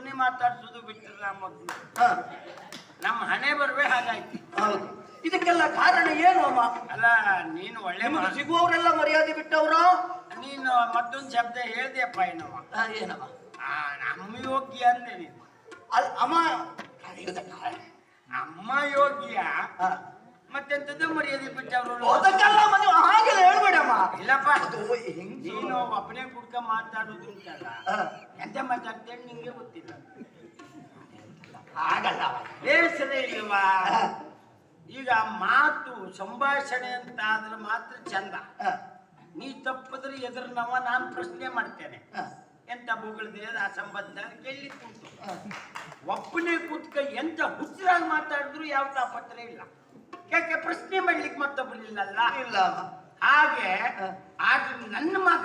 ಮರ್ಯಾದೆ ಮಾತಾಡಿಸೋದು ಬಿಟ್ಟರೆ ನಮ್ಮ ಹ, ನಮ್ಮ ಹಣೆ ಬರುವೆ ಹಾಗಾಯ್ತು. ಹೌದು. ಇದಕ್ಕೆಲ್ಲ ಕಾರಣ ಏನು ಅಮ್ಮ? ಅಲ್ಲ ನೀನು ಒಳ್ಳೆ ನಿಮಗೆ ಸಿಗುವವರೆಲ್ಲ ಮರ್ಯಾದೆ ಬಿಟ್ಟವ್ರ? ನೀನು ಮತ್ತೊಂದು ಶಬ್ದ ಹೇಳ್ದೆಪ್ಪ ಏನವ ಆ ನಮ್ಮ ಯೋಗ್ಯ ಅಂದೆ ನೀನು. ಅಲ್ಲ ಅಮ್ಮ ನಮ್ಮ ಅಮ್ಮ ಯೋಗ್ಯ ಹ. ಮತ್ತೆಂತದ್ದು ಮರ್ಯಾದೆ ಬಿಟ್ಟವ್ರು ಅದಕ್ಕೆಲ್ಲ ಮನೆ ಹಾಗೆಲ್ಲ ಹೇಳ್ಬೇಡಮ್ಮ. ಇಲ್ಲಪ್ಪ. ಅದು ನೀನು ಒಬ್ಬನೇ ಕುಡ್ಕ ಮಾತಾಡೋದು ಹ, ಎಂತ ಮಾತಾಡ್ತೇನೆ ನಿಂಗೆ ಗೊತ್ತಿಲ್ಲ. ಆಗಲ್ಲ. ಬೇಸರ ಇಲ್ವಾ ಈಗ ಮಾತು ಸಂಭಾಷಣೆ ಅಂತ ಆದ್ರೆ ಮಾತ್ರ ಚಂದ. ನೀ ತಪ್ಪಿದ್ರೆ ಎದುರ್ನವ ನಾನು ಪ್ರಶ್ನೆ ಮಾಡ್ತೇನೆ. ಎಂತ ಬುಗಳ್ದೆ ಆ ಸಂಬಂಧ ಕೇಳಿ ಕೂತು. ಒಬ್ಬನೇ ಕೂತ್ಕ ಎಂತ ಹುಚ್ಚರಾಗಿ ಮಾತಾಡಿದ್ರು ಯಾವ ತಾಪತ್ರ ಇಲ್ಲ. ಯಾಕೆ ಪ್ರಶ್ನೆ ಮಾಡ್ಲಿಕ್ಕೆ ಮತ್ತೊಬ್ಬರಿಲ್ಲಲ್ಲ ಇಲ್ಲ. ಅಮ್ಮ ಹಾಗೆ. ಆದ್ರೆ ನನ್ನ ಮಗ.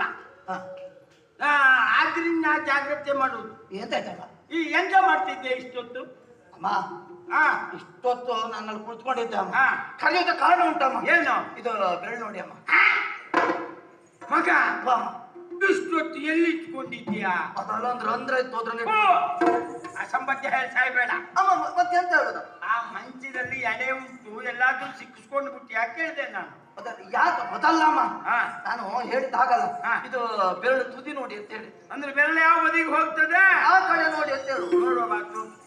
ಆದ್ರಿಂದ ಜಾಗ್ರತೆ ಮಾಡುದು. ಎಂತಾಯ್ತಮ್ಮ ಈ ಎಂತ ಮಾಡ್ತಿದ್ದೆ ಇಷ್ಟೊತ್ತು. ಅಮ್ಮ ಹಾ ಇಷ್ಟೊತ್ತು ನನ್ನಲ್ಲಿ ಕುಳಿತ್ಕೊಂಡಿದ್ದೆ ಅಮ್ಮ. ಕರೆಯೋದ ಕಾರಣ ಉಂಟಮ್ಮ. ಏನು? ಇದು ಬೆರಳು ನೋಡಿ ಅಮ್ಮ. ಮಗ ಇಷ್ಟೊತ್ತು ಎಲ್ಲಿ ಇಟ್ಕೊಂಡಿದ್ಯಾ ಅದಲ್ಲ ಅಂದ್ರೆ ಅಂದ್ರೆ ಇತ್ತು ಅದ್ರಲ್ಲಿ! ಅಸಂಬದ್ಧ ಹೇಳಿ ಸಾಯ್ಬೇಡ. ಅಮ್ಮ ಮತ್ತೆ ಎಂತ ಹೇಳುದು? ಮಂಚದಲ್ಲಿ ಎಲೆ ಉಂಟು ಎಲ್ಲಾದ್ರೂ ಸಿಕ್ಕಿಸ್ಕೊಂಡು ಬಿಟ್ಟು ಯಾಕೆ ಹೇಳಿದೆ ನಾನು? ಯಾಕೆ ಮೊದಲ್ಲ ಅಮ್ಮ ಹಾ. ನಾನು ಹೇಳಿದ ಹಾಗಲ್ಲ. ಇದು ಬೆರಳು ತುದಿ ನೋಡಿ ಅಂತ ಹೇಳಿ ಅಂದ್ರೆ ಬೆರಳು ಯಾವ ಬದಿಗೆ ಹೋಗ್ತದೆ? ಆ ಕಡೆ ನೋಡಿ ಅಂತ ಹೇಳು. ನೋಡುವ ಮಾತು.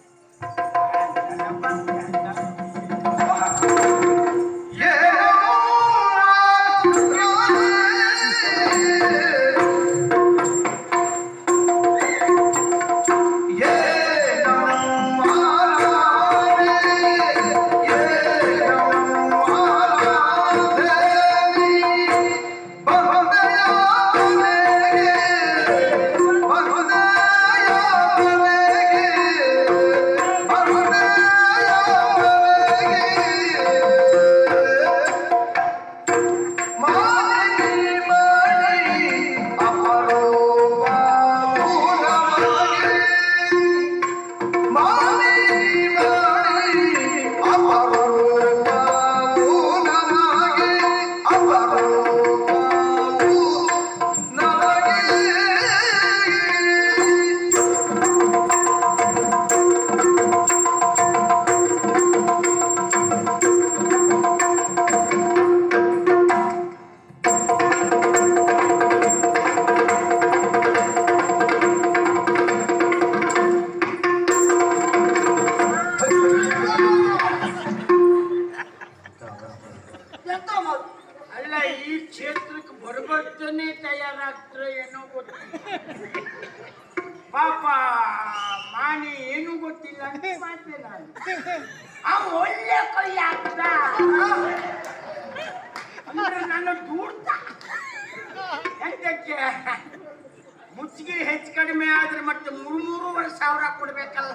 ಕಡಿಮೆ ಆದ್ರೆ ಮತ್ತೆ ಮೂರು ಮೂರುವರೆ ಸಾವಿರ ಕೊಡ್ಬೇಕಲ್ಲ.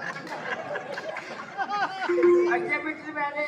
ಅಜ್ಜ ಬಿಟ್ಟರೆ ಬೇರೆ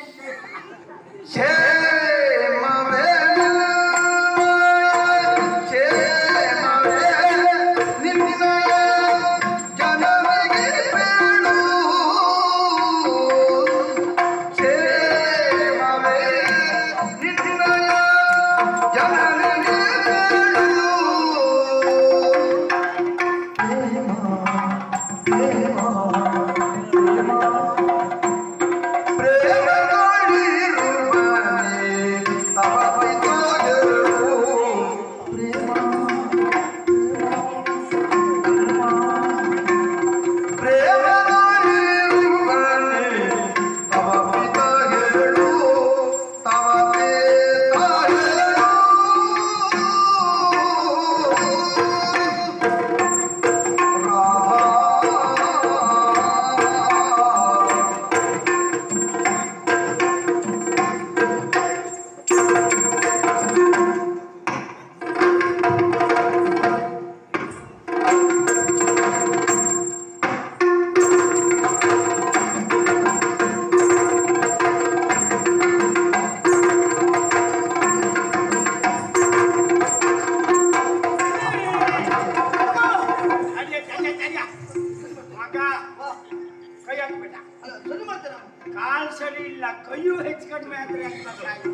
ಆದ್ರೆ ಅಂತ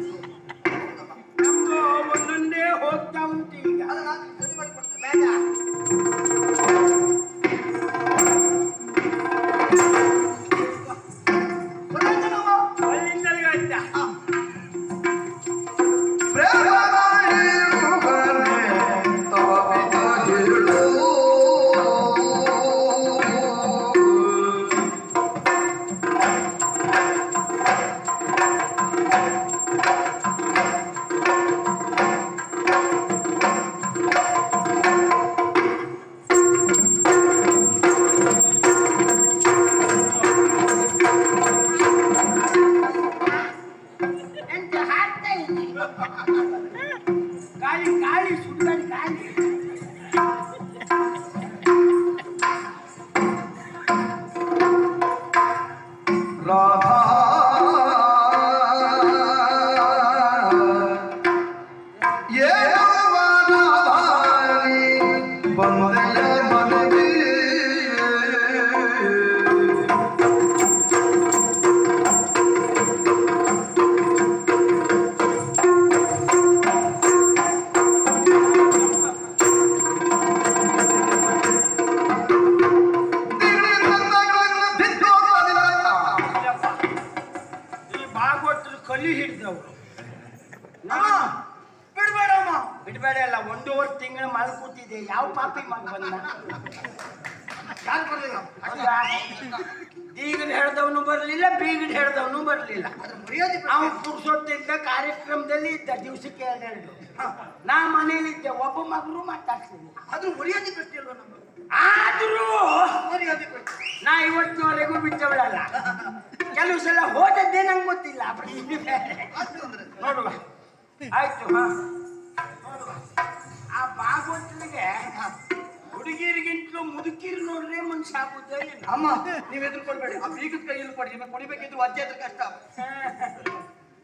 ಕಾರ್ಯಕ್ರಮದಲ್ಲಿ ಇದ್ದ ದಿವಸಕ್ಕೆ ಎರಡೆರಡು ನಾ ಮನೇಲಿದ್ದೆ ಒಬ್ಬ ಮಗನು ಮಾತಾಡ್ತೀನಿ. ಅದು ಮರ್ಯಾದೆ ಪ್ರಶ್ನೆ ಇಲ್ವ ನಮ್ಮ ಆದ್ರೂ ಮರ್ಯಾದೆ ಪ್ರಶ್ನೆ. ನಾ ಇವತ್ತಿನವರೆಗೂ ಬಿಟ್ಟವಳಲ್ಲ. ಕೆಲವು ಸಲ ಹೋದದ್ದೇ ನಂಗೆ ಗೊತ್ತಿಲ್ಲ ಪ್ರಶ್ನೆ. ನೋಡುವ. ಆಯ್ತು ಆ ಭಾಗವತನಿಗೆ ಹುಡುಗಿರಿಗಿಂತಲೂ ಮುದುಕಿರು ನೋಡ್ರೆ ಮನುಷ್ಯ ಆಗುದೇ ಅಮ್ಮ ನೀವ್ ಎದುರ್ಕೊಳ್ಬೇಡಿ ಆ ಬೀಗದ ಕೈಯಲ್ಲಿ ಕೊಡಿ ನಿಮಗೆ ಕೊಡಿಬೇಕಿದ್ರು ಅಜ್ಜಿ ಕಷ್ಟ.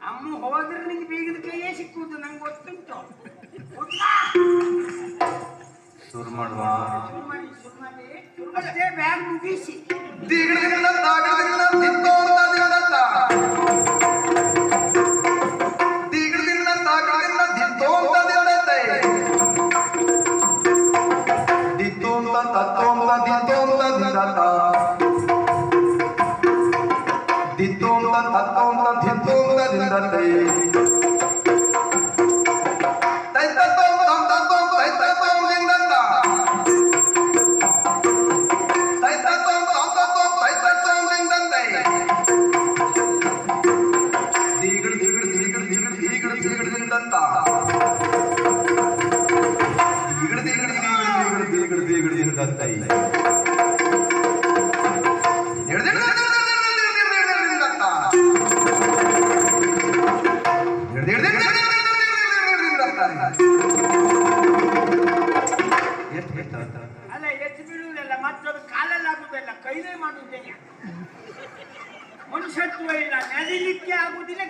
ಅಮ್ಮ ಹೋದ್ರೆ ನಿಂಗೆ ಬೀಗದ ಕೈಯೇ ಸಿಕ್ಕುದು ನಂಗೆ ಗೊತ್ತುಂಟು. ಶುರು ಮಾಡುವ ಮಾಡದೆ ಬ್ಯಾಗ್ ಅಲ್ಲ ಮನುಷ್ಯತ್ವ ಇಲ್ಲ ನಡಿಲಿಕ್ಕೆ ಆಗುದಿಲ್ಲ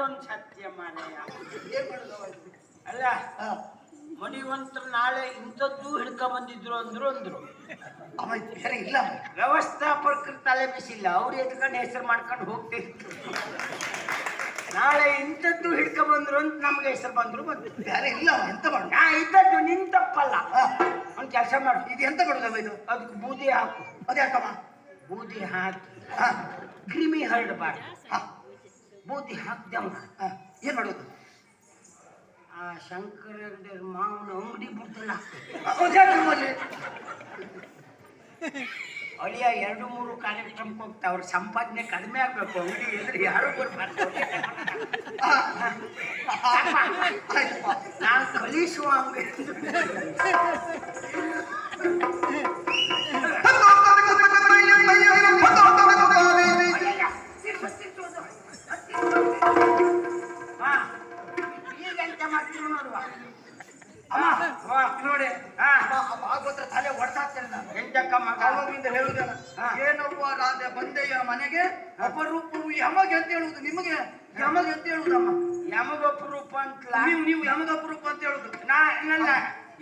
ಮದುವಾಗ್ತೊಂದು ಸತ್ಯ ಮಾರಾಯ. ಏನ್ ಮಾಡುದು ಅಲ್ಲ ಮಣಿವಂತರು ನಾಳೆ ಇಂಥದ್ದು ಹಿಡ್ಕ ಬಂದಿದ್ರು ಅಂದ್ರು ಅಂದ್ರು. ಬೇರೆ ಇಲ್ಲ. ವ್ಯವಸ್ಥಾಪಕರು ತಲೆ ಬಿಸಿಲ್ಲ. ಅವ್ರು ಎದ್ಕೊಂಡು ಹೆಸರು ಮಾಡ್ಕೊಂಡು ಹೋಗ್ತಿದ್ರು ನಾಳೆ ಇಂಥದ್ದು ಹಿಡ್ಕ ಬಂದ್ರು ಅಂತ ನಮ್ಗೆ ಹೆಸರು ಬಂದ್ರು ಬಂದ್ರು ಬೇರೆ ಇಲ್ಲ ಎಂತ ಮಾಡ ನಾ ಇದ್ದದ್ದು ನಿನ್ ತಪ್ಪಲ್ಲ. ಒಂದ್ ಕೆಲಸ ಮಾಡು. ಇದು ಎಂತ ಮಾಡುದವ ಇದು? ಅದಕ್ಕೆ ಬೂದಿ ಹಾಕು. ಅದ್ಯಾಕಮ್ಮ? ಬೂದಿ ಹಾಕಿ. ಕ್ರಿಮಿ ಹರಡಬಾರ್ದು. ಬೂದಿ ಹಾಕ್ದವ ಏನ್ ಮಾಡೋದು? ಆ ಶಂಕರ ಮಾವನ ಅಂಗಡಿ ಬಿಡ್ತಲ್ಲ? ಅಳಿಯ ಎರಡು ಮೂರು ಕಾರ್ಯಕ್ರಮಕ್ಕೆ ಹೋಗ್ತಾ ಅವ್ರ ಸಂಪಾದನೆ ಕಡಿಮೆ ಆಗ್ಬೇಕು. ಅಂಗಡಿ ಎದುರು ಯಾರು ಬರ್ಬಾರ್ದು ನಾನು ಕಲಿಸುವ ಅಂಗಡಿ. ಮನೆಗೆ ಅಪರೂಪವು ಯಮಗೆ ಅಂತ ಹೇಳುದು ನಿಮಗೆ ಯಮಗೆ ಅಂತ ಹೇಳುದಮ್ಮ ಯಮಗ ಅಪರೂಪ ನೀವು ನೀವು ಯಮಗ ಅಪರೂಪ ಅಂತ ಹೇಳುದು. ನಾ ನನ್ನ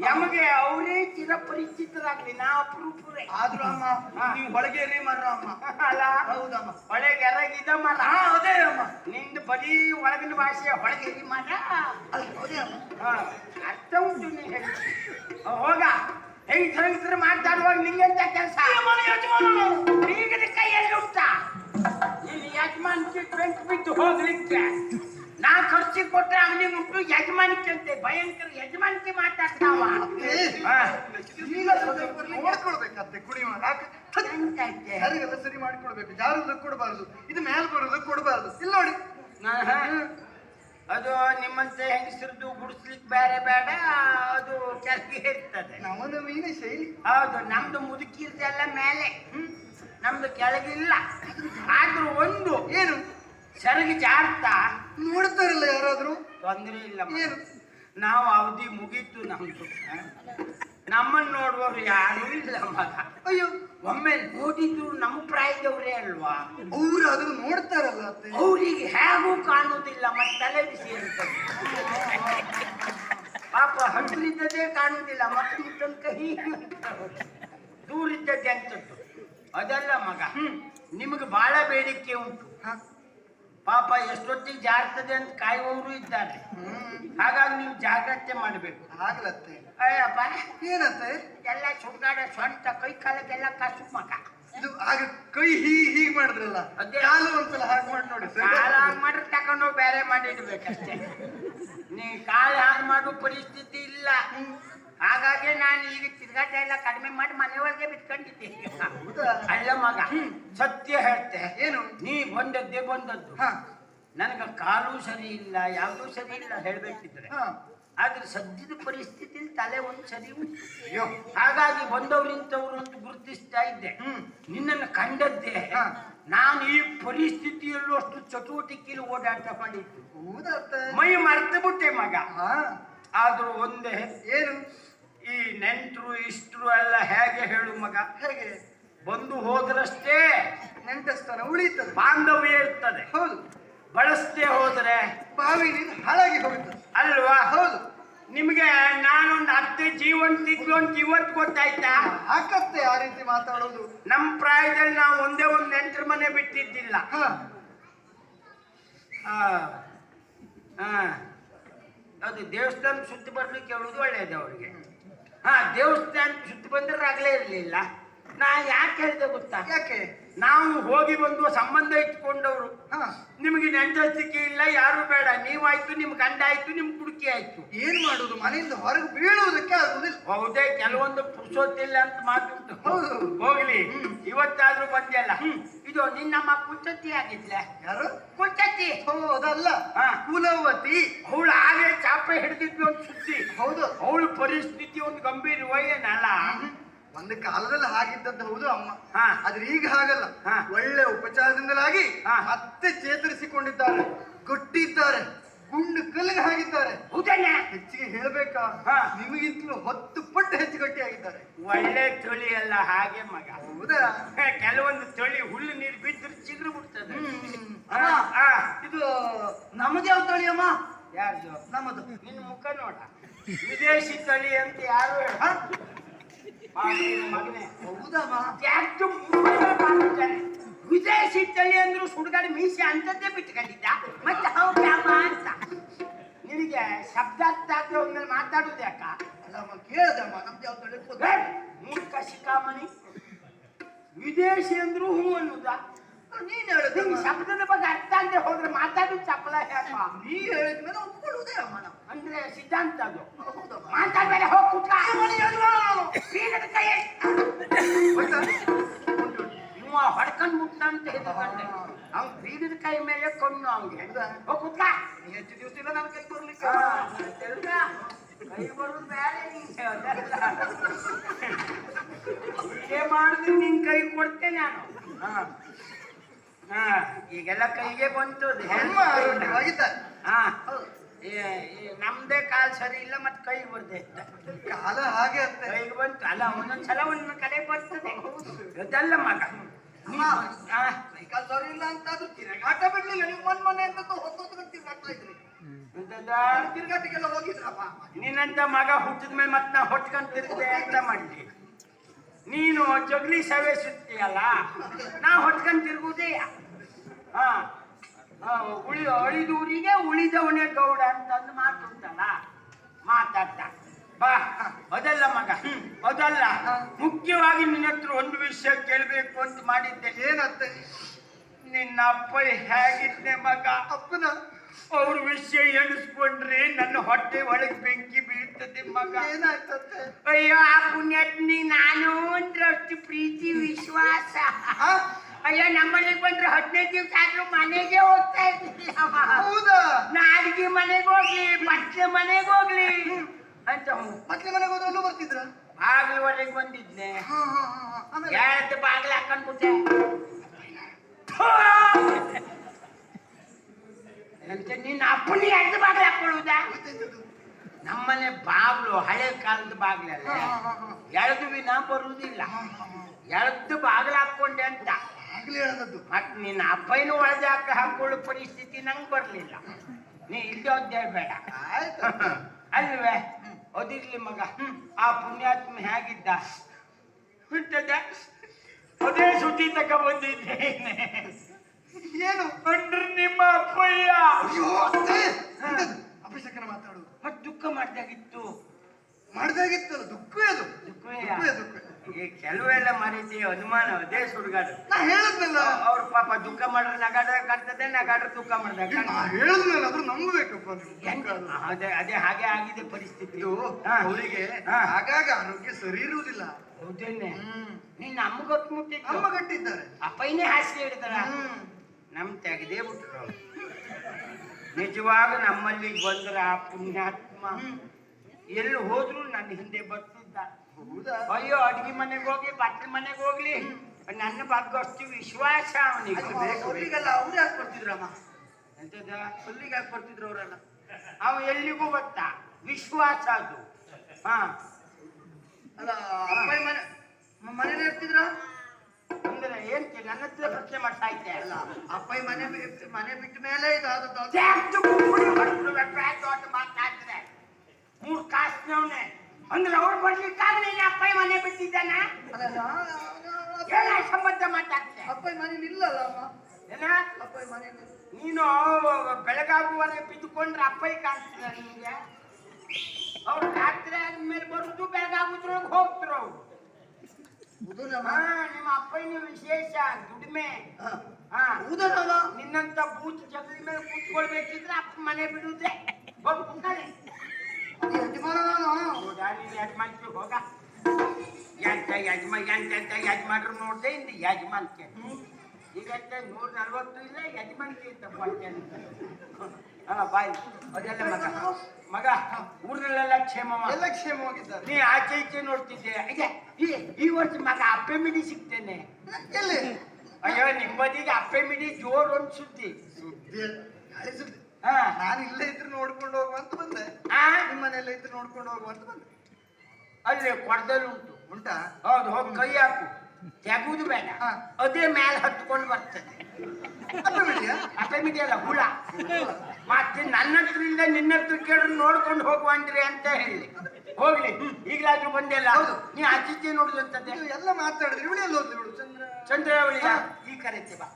ಯಮಗೆ ಅವರೇ ಚಿರಪರಿಚಿತರಾಗ್ಲಿ. ನಾ ಅಪರೂಪರೇ. ಆದ್ರೂ ಅಮ್ಮ. ನೀವು ರೀ ಮರ ಅಮ್ಮ. ಅಲ್ಲ. ಹೌದಮ್ಮ. ಮರ ಹಾ ಅದೇ ಅಮ್ಮ. ನಿಂದ ಬರೀ ಒಳಗಿನ ಭಾಷೆ ಹೊಳಗೆ ಈ ಮರ ಅಲ್ಲ, ಅದೇ ಅಮ್ಮ. ಹಾ, ಅರ್ಥ ಉಂಟು ನೀ ಹೇಳಿ ಹೋಗ. ಹೆಂಗ್ ಹೆಂಗಸ್ರು ಮಾತಾಡುವಾಗ ನಿಂಗೆಂತ ಕೆಲಸ? ಬೀಗದ ಕೈಯಲ್ಲಿ ಉಂಟ? ಇಲ್ಲಿ ಯಜಮಾನಿಕೆ ಬೆಂಕಿ ಬಿದ್ದು ಹೋಗ್ಲಿಕ್ಕೆ. ನಾ ಖರ್ಚಿ ಕೊಟ್ರೆ ಅವನಿಗೆ ಉಂಟು. ಯಜಮಾನಿಕೆ ಅಂತೆ ಭಯಂಕರ ಯಜಮಾನಿಕೆ ಮಾತಾಡ್ತಾವ. ನೋಡ್ಕೊಳ್ಬೇಕಂತೆ ಕುಡಿಯುವ ಸರಿ ಮಾಡ್ಕೊಡ್ಬೇಕು? ಜಾರುದಕ್ಕೆ ಕೊಡಬಾರ್ದು? ಇದು ಮ್ಯಾಲ್ ಬರೋದು ಕೊಡಬಾರ್ದು. ಇಲ್ಲ ನೋಡಿ. ಅದು ನಿಮ್ಮಂತೆ ಹೆಂಗಸರದು ಗುಡಿಸ್ಲಿಕ್ಕೆ ಬೇರೆ ಬೇಡ ಅದು ಕೆಳಗೆ ಇರ್ತದೆ. ನಮ್ಮದು ಮೀನು ಶೈಲಿ. ಹೌದು ನಮ್ದು ಮುದುಕಿರ್ದೆಲ್ಲ ಮೇಲೆ ಹ್ಮ್. ನಮ್ದು ಕೆಳಗಿಲ್ಲ. ಆದ್ರೂ ಒಂದು ಏನು? ಸೆರಗಿ ಜಾರ್ತಾ. ನೋಡ್ತಾರಲ್ಲ ಯಾರಾದ್ರೂ? ತೊಂದರೆ ಇಲ್ಲ. ಏನು? ನಾವು ಅವಧಿ ಮುಗೀತು ನಮ್ದು? ನಮ್ಮನ್ನ ನೋಡುವವರು ಯಾರೂ ಇಲ್ಲ ಮಗ. ಅಯ್ಯೋ. ಒಮ್ಮೆ ನೋಡಿದ್ರು ನಮ್ಮ ಪ್ರಾಯದವರೇ ಅಲ್ವಾ? ಅವ್ರು ಅದನ್ನು ನೋಡ್ತಾರಲ್ಲ ಅವರಿಗೆ ಹೇಗೂ ಕಾಣುವುದಿಲ್ಲ ಮತ್ತೆ ತಲೆ ಬಿಸಿ ಇರ್ತದೆ ಪಾಪ ಹಣ್ಣು ಕಾಣುವುದಿಲ್ಲ ಮತ್ತೆ ತನಕ ಹೀಗೆ ದೂರಿದ್ದದ್ದೇ ಅಂತದ್ದು ಅದಲ್ಲ ಮಗ ನಿಮಗೆ ಬಹಳ ಬೇಡಿಕೆ ಉಂಟು. ಪಾಪ ಎಷ್ಟೊತ್ತಿಗೆ ಜಾರ್ತದೆ ಅಂತ ಕಾಯುವವರು ಇದ್ದಾರೆ. ಹಾಗಾಗಿ ನೀವು ಜಾಗ್ರತೆ ಮಾಡಬೇಕು. ಆಗ್ಲತ್ತೆ. ಅಯ್ಯಪ್ಪ ಏನತ್ತೆ ಎಲ್ಲ ಸುಡ್ಗಾಡ ಸೊಂಟ ಕೈ ಕಾಲಕ್ಕೆಲ್ಲ ಕಸು ಮಗ ಇದು ಆಗ ಕೈ ಹೀ ಹೀಗ್ ಮಾಡಿದ್ರಲ್ಲ. ಕಾಲು ಒಂದ್ಸಲ ಹಾಗೆ ಮಾಡಿ ನೋಡಿ ಕಾಲ ಹಾಗೆ ಮಾಡ್ರೆ ತಗೊಂಡು ಬೇರೆ ಮಾಡಿಡ್ಬೇಕಷ್ಟೇ ನೀ ಕಾಲು ಹಾಗೆ ಮಾಡೋ ಪರಿಸ್ಥಿತಿ ಇಲ್ಲ. ಹಾಗಾಗಿ ನಾನು ಈಗ ತಿರ್ಗಾಟ ಎಲ್ಲ ಕಡಿಮೆ ಮಾಡಿ ಮನೆಯೊಳಗೆ ಒಳಗೆ ಬಿಟ್ಕೊಂಡಿದ್ದೆ ಹೌದಾ? ಅಲ್ಲ ಮಗ. ಸತ್ಯ ಹೇಳ್ತೆ. ಏನು? ನೀ ಬಂದದ್ದೇ ಬಂದದ್ದು. ಹ. ನನಗೆ ಕಾಲು ಸರಿ ಇಲ್ಲ ಯಾವುದೂ ಸರಿ ಇಲ್ಲ ಹೇಳ್ಬೇಕಿದ್ರೆ. ಹ. ಆದ್ರೆ ಸದ್ಯದ ಪರಿಸ್ಥಿತಿಲಿ ತಲೆ ಒಂದು ಸರಿ ಅಯ್ಯೋ. ಹಾಗಾಗಿ ಬಂದವರಿಂತವ್ರು ಇಂಥವ್ರು ಅಂತ ಗುರುತಿಸ್ತಾ ಇದ್ದೆ. ನಿನ್ನನ್ನು ಕಂಡದ್ದೇ. ನಾನು ಈ ಪರಿಸ್ಥಿತಿಯಲ್ಲೂ ಅಷ್ಟು ಚಟುವಟಿಕೆಯಲ್ಲಿ ಓಡಾಟ ಮಾಡಿದ್ದು ಮೈ ಮರ್ತು ಬಿಟ್ಟೆ ಮಗ. ಆದ್ರೂ ಒಂದೇ ಏನು? ಈ ನೆಂಟರು ಇಷ್ಟರು ಎಲ್ಲ ಹೇಗೆ ಹೇಳು ಮಗ? ಹೇಗೆ? ಬಂದು ಹೋದ್ರಷ್ಟೇ ನೆಂಟಸ್ಥಾನ ಉಳಿತದೆ ಬಾಂಧವ್ಯ ಇರ್ತದೆ. ಹೌದು. ಬಳಸದೆ ಹೋದ್ರೆ ಬಾವಿ ನೀರು ಹಾಳಾಗಿ ಹೋಗುತ್ತದೆ. ಅಲ್ವಾ? ಹೌದು. ನಿಮಗೆ ನಾನೊಂದು ಅತ್ತೆ ಜೀವಂತಿದ್ಲು ಅಂತ ಇವತ್ತು ಗೊತ್ತಾಯ್ತಾ? ಹಾಕತ್ತೆ ಆ ರೀತಿ ಮಾತಾಡೋದು? ನಮ್ಮ ಪ್ರಾಯದಲ್ಲಿ ನಾವು ಒಂದೇ ಒಂದು ನೆಂಟರ ಮನೆ ಬಿಟ್ಟಿದ್ದಿಲ್ಲ. ಅದು ದೇವಸ್ಥಾನ ಸುತ್ತಿ ಬರ್ಲಿಕ್ಕೆ ಹೇಳೋದು ಒಳ್ಳೆಯದು ಅವ್ರಿಗೆ. ಹಾ ದೇವಸ್ಥಾನ ಸುತ್ತಿ ಬಂದ್ರೆ ಆಗಲೇ ಇರಲಿಲ್ಲ. ನಾ ಯಾಕೆ ಹೇಳಿದೆ ಗೊತ್ತಾ? ಯಾಕೆ? ನಾವು ಹೋಗಿ ಬಂದು ಸಂಬಂಧ ಇಟ್ಕೊಂಡವರು. ಹ. ನಿಮಗೆ ನೆಂಟಸ್ತಿಕೆ ಇಲ್ಲ ಯಾರು ಬೇಡ. ನೀವಾಯ್ತು ನಿಮ್ ಗಂಡ ಆಯ್ತು ನಿಮ್ ಕುಡುಕಿ ಆಯ್ತು. ಏನ್ ಮಾಡುದು? ಮನೆಯಿಂದ ಹೊರಗೆ ಬೀಳುವುದಕ್ಕೆ ಆಗುದಿಲ್ಲ. ಹೌದೇ ಕೆಲವೊಂದು ಪುರುಷೋತ್ತಿಲ್ಲ ಅಂತ ಮಾತು. ಹೋಗ್ಲಿ. ಇವತ್ತಾದ್ರೂ ಬಂದಿಲ್ಲ ಇದು ನಿನ್ನಮ್ಮ ಕುಂಚತಿ ಆಗಿದ್ಲೆ. ಯಾರು? ಕುಂಚತಿ ಹೌದಲ್ಲ. ಕುಲವತಿ. ಅವಳು ಹಾಗೆ ಚಾಪೆ ಹಿಡಿದಿದ್ಲು ಅಂತ ಸುದ್ದಿ. ಹೌದು. ಅವಳು ಪರಿಸ್ಥಿತಿ ಒಂದು ಗಂಭೀರವೇನಲ್ಲ ಒಂದು ಕಾಲದಲ್ಲಿ ಹಾಗಿದ್ದದ್ದು ಹೌದು ಅಮ್ಮ. ಹಾ. ಆದ್ರೆ ಈಗ ಹಾಗಲ್ಲ. ಹಾ. ಒಳ್ಳೆ ಉಪಚಾರದಿಂದಲಾಗಿ ಹಾ. ಮತ್ತೆ ಚೇತರಿಸಿಕೊಂಡಿದ್ದಾರೆ. ಗೊಟ್ಟಿದ್ದಾರೆ. ಗುಂಡು ಕಲ್ಲಿಗೆ ಹಾಗಿದ್ದಾರೆ. ಹೌದಲ್ಲ ಹೆಚ್ಚಿಗೆ ಹೇಳ್ಬೇಕಾ? ಹಾ. ನಿಮಗಿಂತಲೂ ಹತ್ತು ಪಟ್ಟು ಹೆಚ್ಚು ಗಟ್ಟಿಯಾಗಿದ್ದಾರೆ. ಒಳ್ಳೆ ತೊಳಿ ಅಲ್ಲ ಹಾಗೆ ಮಗ. ಹೌದಾ? ಕೆಲವೊಂದು ತೊಳಿ ಹುಲ್ಲು ನೀರು ಬಿದ್ದರೆ ಚಿಗ್ರು ಬಿಡ್ತದೆ. ಹ್ಮ್. ಆ, ಆ, ಇದು ನಮಗೆ ಯಾವ ತಳಿ ಅಮ್ಮ? ಯಾರ್ದು? ನಮ್ಮದು. ನಿನ್ನ ಮುಖ ನೋಡ. ವಿದೇಶಿ ತಳಿ ಅಂತ ಯಾರು ಹೇಳ ಹಾ? ಸಿಟ್ಟಲ್ಲಿ ಅಂದ್ರು ಸುಡುಗಾಡಿ ಮೀಸೆ ಅಂತದ್ದೇ ಬಿಟ್ಕೊಂಡಿದ್ದ ಮತ್ತೆ ಹೌದಮ್ಮ ಅಂತ ನಿನಗೆ ಶಬ್ದ ಆಗ್ದೆ ಒಮ್ಮೆಲೆ ಮಾತಾಡುದು ಯಾಕ ಅಲ್ಲಮ್ಮ ಕೇಳ್ದಮ್ಮ ನಮ್ದು ಯಾವ ಮೂರ್ಖ ಶಿಖಾಮಣಿ ವಿದೇಶಿ ಅಂದ್ರು ಹೂ ಅನ್ನುದ ನೀನ್ ಹೇಳಿದ್ರೆ ನಿಂಗೆ ಶಬ್ದದ ಬಗ್ಗೆ ಅರ್ಥ ಅಂದ್ರೆ ಹೋದ್ರೆ ಮಾತಾಡುದು ಚಪ್ಪಲ ಯಾಕ ನೀ ಹೇಳಿದ ಮೇಲೆ ಒಪ್ಕೊಳ್ಳುವುದೇ ಅಮ್ಮ ನಾವು ಅಂದ್ರೆ ಸಿದ್ಧಾಂತ ಅದು. ಹೌದಮ್ಮ ಮಾತಾಡ್ಬೇಡ ಹೋಗ್ ಕುತ್ಕ. ಬೀಗದ ಕೈ ಗೊತ್ತಾ? ಒಂದು ಅಂತ ಹೆದರ್ಕೊಂಡೆ ಅವ್ನ್ ಬೀಗದ ಕೈ ಮೇಲೆ ಕೊಂಡು ಅವ್ಗೆ ಹೋಗ್ ಕುತ್ಲ. ಹೆಚ್ಚು ದಿವಸ ಇಲ್ಲ ನನ್ ಕೈ ಬರ್ಲಿಕ್ಕೆ. ಕೈ ಬರೋದು ಬೇರೆ ನೀನ್ ಮಾಡಿದ್ರೆ ನಿನ್ ಕೈ ಕೊಡ್ತೇನೆ ನಾನು. ಹಾ. ಈಗೆಲ್ಲ ಕೈಗೆ ಬಂತು? ಅದು ಅಮ್ಮ ಆರೋಗ್ಯವಾಗಿದ್ದಾರೆ ಹಾ ನಮ್ದೇ ಕಾಲ್ ಸರಿ ಇಲ್ಲ ಮತ್ ಕೈ ಬರ್ದೆ ಕಾಲ ಹಾಗೆ ಕೈಗೆ ಬಂತು. ಅಲ್ಲ ಒಂದೊಂದ್ಸಲ ಒಂದೊಂದ್ ಕಡೆ ಬರ್ತದೆ. ಅದಲ್ಲ ಮಗ. ಕೈಕಾಲು ಸರಿ ಇಲ್ಲ ಅಂತ ಅದು ತಿರುಗಾಟ ಬಿಡ್ಲಿಲ್ಲ. ನೀವು ಮೊನ್ನೆ ಮೊನ್ನೆ ಅಂತ ಹೊತ್ತು ತಿರುಗಾಡ್ತಾ ಇದ್ರಿ? ತಿರುಗಾಟಕ್ಕೆಲ್ಲ ಹೋಗಿದ್ರಪ್ಪ? ನಿನ್ನಂತ ಮಗ ಹುಟ್ಟಿದ್ಮೇಲೆ ಮತ್ ನಾ ಹೊಟ್ಕೊಂಡ್ ತಿರುಗಿದೆ ಅಂತ ಮಾಡ್ಲಿ. ನೀನು ಜಗಲಿ ಸವೆ ಸುತ್ತೀಯಲ್ಲ? ನಾ ಹೊಟ್ಕೊಂಡ್ ತಿರುಗುದೇ ಹಾ ಉಳಿ ಅಳಿದೂರಿಗೆ ಉಳಿದವನೇ ಗೌಡ ಅಂತಂದು ಮಾತುಂಟಲ್ಲ ಮಾತಾಡ್ತ. ಬಾ ಅದಲ್ಲ ಮಗ ಅದಲ್ಲ ಮುಖ್ಯವಾಗಿ ನಿನ್ನ ಹತ್ರ ಒಂದು ವಿಷಯ ಕೇಳಬೇಕು ಅಂತ ಮಾಡಿದ್ದೆ. ಏನಂತ? ನಿನ್ನ ಅಪ್ಪ ಹೇಗಿದ್ದೆ ಮಗ? ಅಪ್ಪನ? ಅವ್ರ ವಿಷಯ ಎಣಿಸ್ಕೊಂಡ್ರೆ ನನ್ನ ಹೊಟ್ಟೆ ಒಳಗೆ ಬೆಂಕಿ ಮಗ ಏನಾಯ್ತಂತೆ ಅಯ್ಯೋ ಆ ಪುಣ್ಯಾತ್ನಿ ನಾನು ಅಂದ್ರೆ ಅಷ್ಟು ಪ್ರೀತಿ ವಿಶ್ವಾಸ ಆ? ಅಯ್ಯೋ ನಮ್ಮನೆಗೆ ಬಂದ್ರೆ ಹದಿನೈದು ದಿವಸ ಆದ್ರೂ ಮನೆಗೆ ಹೋಗ್ತಾ ಇರ್ಲಿಲ್ಲ ಅವ. ಹೌದಾ ನಾ ಅಡಿಗೆ ಮನೆಗೆ ಹೋಗ್ಲಿ ಬಟ್ಟೆ ಮನೆಗೆ ಹೋಗ್ಲಿ ಅಂತ ಮತ್ತೆ ಮನೆಗೆ ಹೋದಲ್ಲೂ ಬರ್ತಿದ್ರ ಬಾಗಿಲವರೆಗೆ ಬಂದಿದ್ನೆ ಹಾ ಹಾ ಹಾ ಹಾ. ಆಮೇಲೆ ಯಾರತ್ತೆ ಬಾಗಿಲು ಹಾಕೊಂಡ್ ಕೂತೆ ನಮ್ಮನೆ ಬಾಗ್ಲು ಹಳೆ ಕಾಲದ ಬಾಗ್ಲಲ್ಲ. ಹಾ, ಹಾ, ಹಾ, ಹಾ. ಎಳೆದು ವಿನ ಬರುವುದಿಲ್ಲ ಹಾ, ಹಾ, ಹಾ. ಎಳೆದು ಬಾಗಿಲು ಹಾಕೊಂಡೆ ಅಂತ. ಮತ್ ನಿನ್ನ ಅಪ್ಪನು ಒಳಗೆ ಹಾಕ ಹಾಕೊಳ್ಳೋ ಪರಿಸ್ಥಿತಿ ನಂಗೆ ಬರ್ಲಿಲ್ಲ. ನೀ ಇಲ್ಲೇ ಬೇಡ. ಅಲ್ವೇ? ಓದಿರ್ಲಿ ಮಗ. ಆ ಪುಣ್ಯಾತ್ಮ ಹೇಗಿದ್ದ? ಬಿಟ್ಟದ ಅದೇ ಸುದ್ದಿ ತಕ ಬಂದಿದ್ದೇನೆ. ಏನು? ಕಂಡ್ರ ನಿಮ್ಮ ಅಪ್ಪಯ್ಯ. ಅಯ್ಯೋ ಅತ್ತೆ! ಎಂತದು? ಅಪಶಕನ ಮಾತಾಡುದು ಮತ್ ದುಃಖ ಮಾಡ್ದಾಗಿತ್ತು. ಮಾಡ್ದಾಗಿತ್ತು ದುಃಖವೇ ಅದು. ದುಃಖವೇ? ದುಃಖವೇ ದುಃಖ ಈ ಕೆಲವೆಲ್ಲ ಮರೀತಿ ಅನುಮಾನ ಅದೇ ಸುಡುಗಾಡು ನಾ ಹೇಳದ್ನಲ್ಲ. ಅವ್ರ ಪಾಪ ದುಃಖ ಮಾಡ್ರೆ ನಗಾಡ ಕಾಡ್ತದೆ ನಗಾಡ್ರೆ ದುಃಖ ಮಾಡ್ದಾಗ ನಾ ಹೇಳದ್ನಲ್ಲ ಅದ್ರ ನಂಬಬೇಕಪ್ಪ ನೀವು? ಅದೇ. ಅದೇ ಹಾಗೆ ಆಗಿದೆ ಪರಿಸ್ಥಿತಿ. ಇದು. ಅವರಿಗೆ. ಆಗಾಗ ಆರೋಗ್ಯ ಸರಿ ಇರುವುದಿಲ್ಲ. ಹೌದೇನೆ. ನಿನ್ನ ಅಮ್ಮ ಗೊತ್ತುಮುಟ್ಟಿತ್ತು ಅಮ್ಮ ಕಟ್ಟಿದ್ದಾರೆ ಅಪ್ಪೈನೇ ಹಾಸಿಗೆ ಹ್ಮ್. ನಮ್ ತೆಗೆದೇ ಬಿಟ್ರು. ನಿಜವಾಗ ನಮ್ಮಲ್ಲಿ ಬಂದ್ರ ಆ ಪುಣ್ಯಾತ್ಮ. ಎಲ್ಲಿ ಹೋದ್ರು ನನ್ನ ಹಿಂದೆ ಬರ್ತಿದ್ದ. ಅಯ್ಯೋ ಅಡ್ಗೆ ಮನೆಗೆ ಹೋಗ್ಲಿ ಬಟ್ಟೆ ಮನೆಗೆ ಹೋಗ್ಲಿ. ನನ್ನ ಬಗ್ಗೆ ಅಷ್ಟು ವಿಶ್ವಾಸ ಅವನಿಗೆ. ಅಲ್ಲಿಗೆಲ್ಲ ಅವ್ರು ಯಾಕೆ ಬರ್ತಿದ್ರಮ್ಮ? ಎಂತದ? ಅಲ್ಲಿಗೆ ಯಾಕೆ ಬರ್ತಿದ್ರು ಅವರೆಲ್ಲ? ಅವ ಎಲ್ಲಿಗೂ ಗೊತ್ತಾ ವಿಶ್ವಾಸ ಅದು. ಹಾ. ಅಲ್ಲ ಮನೆ ಮನೇಲಿ ಇರ್ತಿದ್ರ? ಅಂದ್ರೆ ಏನ್ ನನ್ನ ಹತ್ರ ಪ್ರಶ್ನೆ ಮಾಡ್ತಾ ಇದ್ದೆ. ಅಲ್ಲ. ಅಪ್ಪಾಯಿ ಮನೆ ಮನೆ ಬಿಟ್ಟ ಮೇಲೆ ಇದಾದದ್ದು ಅಂತ. ಜಾಸ್ತಿ ಕುಡ್ದು ಹೊಡ್ದು ಬ್ಯಾಟ್ ದೊಡ್ಡ ಮಾತಾಡ್ತಾರೆ ಮೂರ್ ಕಾಸ್ನವ್ನೆ ಅಂದ್ರೆ ಅವ್ರು ಮನೆ ಬಿಟ್ಟಿದ್ದಾನ? ಅಲ್ಲ, ನಾ- ಏನ ಸಂಬಂಧ ಮಾತಾಡ್ತೆ ಅಪ್ಪಾಯಿ ಮನೇಲಿ ಇಲ್ಲಲ್ಲ ಅಮ್ಮ? ಏನ? ಅಪ್ಪಾಯಿ ಮನೇಲಿ ನೀನು ಬೆಳಗಾಗುವವರೆಗೆ ಬಿದ್ದುಕೊಂಡ್ರೆ ಅಪ್ಪಯ್ಯ ಕಾಣ್ತಿಲ್ಲ ನಿಮ್ಗೆ ಅವ್ರು ರಾತ್ರಿ ಆದ್ಮೇಲೆ ಬರುದು ಬೆಳಗಾಗುದ್ರೊಳಗೆ ಹೋಗ್ತಿರೋ ಅವ್ರು. ಹಾ ನಿಮ್ಮ ಅಪ್ಪಯ್ಯನ ವಿಶೇಷ ದುಡಿಮೆ. ಹೌದಲ್ಲ ನಿನ್ನಂತ ಬೂತ್ ಜಗಲಿ ಮೇಲೆ ಕೂತ್ಕೊಳ್ಬೇಕಿದ್ರೆ ಅಪ್ಪ ಮನೆ ಬಿಡುತ್ತೆ ಹೋಗ್ ಕೂತ್ಕೊಳ್ಳಿ. ಯಜಮಾನ ನಾನು. ಹೌದಾ ನೀನ್ ಯಜಮಾನ್ತಿ ಹೋಗ. ಎಂತ ಯಜಮ ಎಂತ ಯಜಮಾನ್ರು ನೋಡ್ದೆ ಇಂದ ಯಜಮಾನ್ಕೆ. ಈಗ ನೂರ ನಲ್ವತ್ತು ಇಲ್ಲ ಯಜಮಾನ್ತಿ ಅಂತ ಹಾ ಬಾಯ್ ಅದೆಲ್ಲ ಮಗ. ಮಗ ಊರಲ್ಲೆಲ್ಲ ಕ್ಷೇಮ ಎಲ್ಲ ಕ್ಷೇಮವಾಗಿದ್ದಾರೆ. ನೀ ಆಚೆ ಈಚೆ ನೋಡ್ತಿದ್ದೆ. ಅಯ್ಯ, ಈ ಈ ವರ್ಷ ಮಗ ಅಪ್ಪೆ ಮಿಡಿ ಸಿಗ್ತೇನೆ. ಎಲ್ಲಿ? ಅಯ್ಯೋ ನಿಮ್ಮದಿಗೆ ಅಪ್ಪೆ ಮಿಡಿ ಜೋರ್ ಒಂದ್ ಸುದ್ದಿ. ಸುದ್ದಿ ಗಾಳಿ ಸುದ್ದಿ? ಹಾ. ನಾನು ಇಲ್ಲೇ ಇದ್ರೆ ನೋಡ್ಕೊಂಡು ಹೋಗುವಂತ ಬಂದೆ. ಆ? ನಿಮ್ಮ ಮನೆಯಲ್ಲ ಇದ್ರೆ ನೋಡ್ಕೊಂಡು ಹೋಗುವಂತ ಬಂದೆ. ಅಲ್ಲಿ ಕೊಡದಲ್ಲಿ ಉಂಟು. ಉಂಟಾ? ಹೌದು ಹೋಗಿ ಕೈ ಹಾಕು. ತೆಗುದು ಬೇಡ. ಹಾ. ಅದೇ ಮೇಲೆ ಹತ್ಕೊಂಡು ಬರ್ತದೆ. ಅಪ್ಪ ಬಿಡಿಯಾ ಅಪ್ಪೆ ಮಿಡಿ ಅಲ್ಲ ಹುಳ. ಮತ್ತೆ ನನ್ನ ಹತ್ರ ಇಲ್ಲ ನಿನ್ನ ಹತ್ರ ಕೇಳಿದ್ರೆ ನೋಡ್ಕೊಂಡು ಹೋಗುವಂತ್ರಿ ಅಂತ ಹೇಳಿ. ಹೋಗ್ಲಿ ಈಗಲಾದ್ರೂ ಬಂದಿಲ್ಲ. ಹೌದು. ನೀ ಆಚೀಚೆ ನೋಡುದಂತದ್ದೆ ಎಲ್ಲ ಮಾತಾಡಿದ್ರಿ ಇವಳೆಲ್ಲ ಎಲ್ಲ ಚಂದ್ರ. ಚಂದ್ರ ಈ ಕರೆತೆ ಬಾ.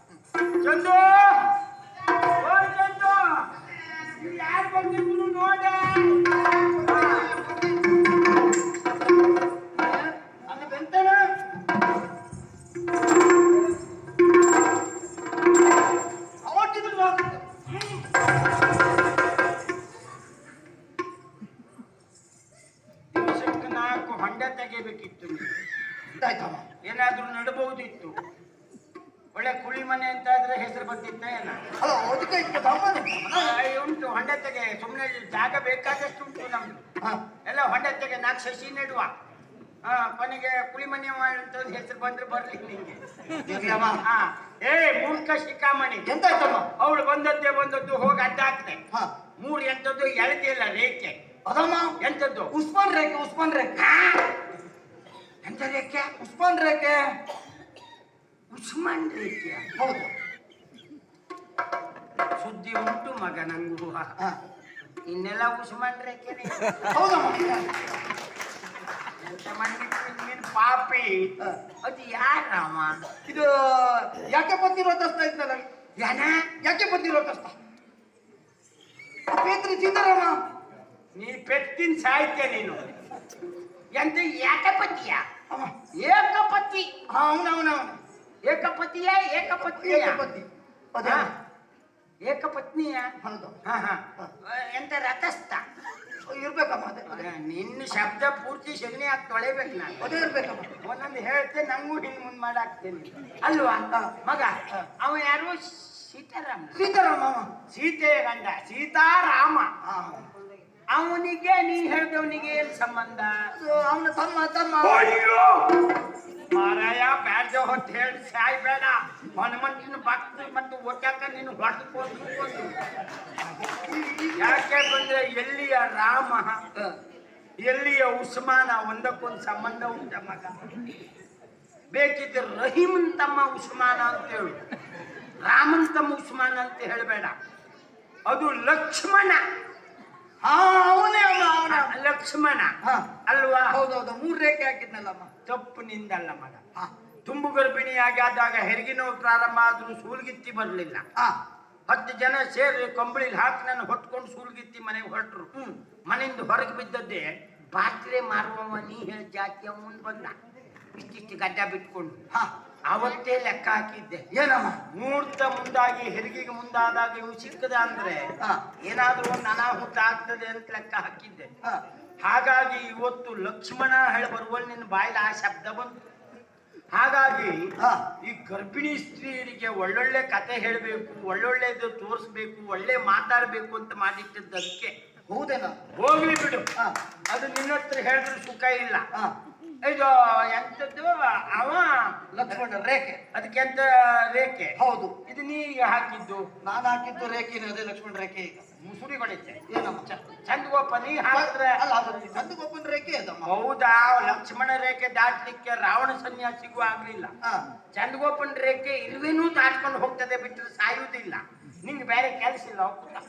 ಚಂದು! ಎಂತಾಯ್ತಮ್ಮ? ಅವಳು ಬಂದದ್ದೇ ಬಂದದ್ದು ಹೋಗಿ ಅಡ್ಡ ಹಾಕ್ದೆ ಹಾ. ಮೂರು ಎಂತದ್ದು ಇಲ್ಲ ರೇಖೆ. ಅದಮ್ಮ? ಎಂತದ್ದು ಉಸ್ಮಾನ್ ರೇಖೆ ಉಸ್ಮಾನ್ ರೇಖೆ. ಎಂತ ರೇಖೆ? ಉಸ್ಮಾನ್ ರೇಖೆ. ಉಸ್ಮಾನ್ ರೇಖೆ. ಹೌದು. ಸುದ್ದಿ ಉಂಟು ಮಗ ನಂಗೂ ಇನ್ನೆಲ್ಲ ಉಸ್ಮಾನ್ ರೇಖೆ ಹೌದಮ್ಮ. ಮಾಡ್ಬಿಟ್ಟು ನೀನು ಪಾಪಿ. ಅದು ಯಾರಮ್ಮ ಇದು ಯಾಕೆ ಬಂದಿರೋ ಕಷ್ಟ ಇದ್ದಲ್ಲ ಯಾನ? ಯಾಕೆ ಬಂದಿರೋ ಕಷ್ಟ ಪೇತ್ರಿ ಸೀತಾರಾಮ ನೀ ಪೆಟ್ಟಿನ ಸಾಹಿತ್ಯ ನೀನು. ಎಂತ ಏಕಪತಿಯ? ಏಕಪತಿ. ಹಾ ಅವನ ಅವನ ಅವನ ಏಕಪತಿಯ ಏಕಪತಿ. ಅದೇ. ಹಾ. ಏಕಪತ್ನಿಯ? ಹೌದು. ಹಾ. ಹಾ. ಎಂತ ರಥಸ್ಥ? ಇರ್ಬೇಕಮ್ಮ ಅದೇ. ನಿನ್ನ ಶಬ್ದ ಪೂರ್ತಿ ಸಗಣಿ ಹಾಕಿ ತೊಳೆಬೇಕು ನಾನು. ಅದೇ ಇರ್ಬೇಕಮ್ಮ. ಒಂದೊಂದು ಹೇಳ್ತೆ ನಂಗೂ ಹಿಂದ್ ಮುಂದೆ ಮಾಡಾಕ್ತೇನೆ. ಅಲ್ವಾ. ಮಗ. ಅವ ಯಾರು? ಸೀತಾರಾಮ. ಸೀತಾರಾಮ. ಸೀತೆ ಸೀತೆಯ ಗಂಡ ಸೀತಾರಾಮ. ಅವನಿಗೆ ನೀ ಹೇಳ್ದವನಿಗೆ ಏನ್ ಸಂಬಂಧ? ಅವನ ತಮ್ಮ ತಮ್ಮ. ಮಾರಾಯ ಬ್ಯಾಡ್ದ ಹೊತ್ತು ಹೇಳಿ ಸಾಯ್ ಬೇಡ ನಿನ್ನ ಭಕ್ತ ಮತ್ತು ಒಟ್ಟಾಕ ನೀನು ಹೊಡೆದುಕೊಂಡು ಯಾಕೆ ಬಂದ್ರೆ ಎಲ್ಲಿಯ ರಾಮ. ಎಲ್ಲಿಯ ಉಸ್ಮಾನ ಒಂದಕ್ಕೊಂದು ಸಂಬಂಧ ಉಂಟ ಮಗ. ಬೇಕಿದ್ರೆ ರಹೀಮನ್ ತಮ್ಮ ಉಸ್ಮಾನ ಅಂತ ಹೇಳು. ರಾಮನ್ ತಮ್ಮ ಉಸ್ಮಾನ ಅಂತ ಹೇಳಬೇಡ. ಅದು ಲಕ್ಷ್ಮಣ. ಅವನೇ ಅವನ ಲಕ್ಷ್ಮಣ. ಹಾ. ಅಲ್ವಾ? ಹೌದೌದು ಮೂರ್ ರೇಖೆ ಹಾಕಿದ್ನಲ್ಲಮ್ಮ ತಪ್ಪು ನಿಂದಲ್ಲ ಮಗ. ತುಂಬು ಗರ್ಭಿಣಿಯಾಗಿ ಆದಾಗ ಹೆರಿಗೆ ನೋವು ಪ್ರಾರಂಭ ಆದ್ರೂ ಸೂಲ್ಗಿತ್ತಿ ಬರಲಿಲ್ಲ. ಹತ್ತು ಜನ ಸೇರಿ ಕಂಬಳಿಲಿ ಹಾಕಿ ನಾನು ಹೊತ್ಕೊಂಡು ಸೂಲ್ಗಿತ್ತಿ ಮನೆಗೆ ಹೊರಟರು. ಹ್ಮ್. ಮನೆಯಿಂದ ಹೊರಗೆ ಬಿದ್ದದ್ದೇ ಬಾಟ್ಲೆ ಮಾರುವವ ನೀ ಹೇಳಿ ಜಾತಿಯ ಮುಂದೆ ಬಂದ. ಇಷ್ಟಿಷ್ಟು ಗಡ್ಡ ಬಿಟ್ಕೊಂಡು. ಹಾ. ಅವತ್ತೇ ಲೆಕ್ಕ ಹಾಕಿದ್ದೆ. ಏನಮ್ಮ? ಮುಹೂರ್ತ ಮುಂದಾಗಿ ಹೆರಿಗೆಗೆ ಮುಂದಾದಾಗ ಇವು ಸಿಕ್ಕದ ಅಂದ್ರೆ ಏನಾದರೂ ಒಂದು ಅನಾಹುತ ಆಗ್ತದೆ ಅಂತ ಲೆಕ್ಕ ಹಾಕಿದ್ದೆ. ಹಾಗಾಗಿ ಇವತ್ತು ಲಕ್ಷ್ಮಣ ಹೇಳಿ ಬರುವಲ್ಲಿ ನಿನ್ನ ಬಾಯಿಲ ಆ ಶಬ್ದ ಬಂತು. ಹಾಗಾಗಿ. ಈ ಗರ್ಭಿಣಿ ಸ್ತ್ರೀಯರಿಗೆ ಒಳ್ಳೊಳ್ಳೆ ಕತೆ ಹೇಳಬೇಕು ಒಳ್ಳೊಳ್ಳೆದು ತೋರಿಸ್ಬೇಕು ಒಳ್ಳೆ ಮಾತಾಡ್ಬೇಕು ಅಂತ ಮಾಡಿಟ್ಟಿದ್ದಕ್ಕೆ ಅದಕ್ಕೆ ಹೌದೇನ? ಹೋಗ್ಲಿ ಬಿಡು. ಅದು ನಿನ್ನ ಹತ್ರ ಹೇಳಿದ್ರೆ ಸುಖ ಇಲ್ಲ. ಹಾ. ಇದು ಎಂತದ್ದು ಅವ ಲಕ್ಷ್ಮಣ ರೇಖೆ. ಅದಕ್ಕೆ ಎಂತ ರೇಖೆ? ಹೌದು. ಇದು ನೀ ಹಾಕಿದ್ದು. ನಾನು ಹಾಕಿದ್ದು ರೇಖೆನೇ ಅದೇ ಲಕ್ಷ್ಮಣ ರೇಖೆ ಈಗ. ಮುಸುರಿ ಹೌದಾ? ಲಕ್ಷ್ಮಣ ರೇಖೆ ದಾಟ್ಲಿಕ್ಕೆ ರಾವಣ ಸನ್ಯಾಸಿಗೂ ಆಗ್ಲಿಲ್ಲ. ಚಂದಗೊಪ್ಪನ ರೇಖೆ ಇಲ್ವೇನೂ ದಾಟ್ಕೊಂಡು ಹೋಗ್ತದೆ ಬಿಟ್ಟರೆ ಸಾಯುವುದಿಲ್ಲ. ನಿಂಗೆ ಬೇರೆ ಕೆಲಸ ಇಲ್ಲ ಹೋಗ್ತಾ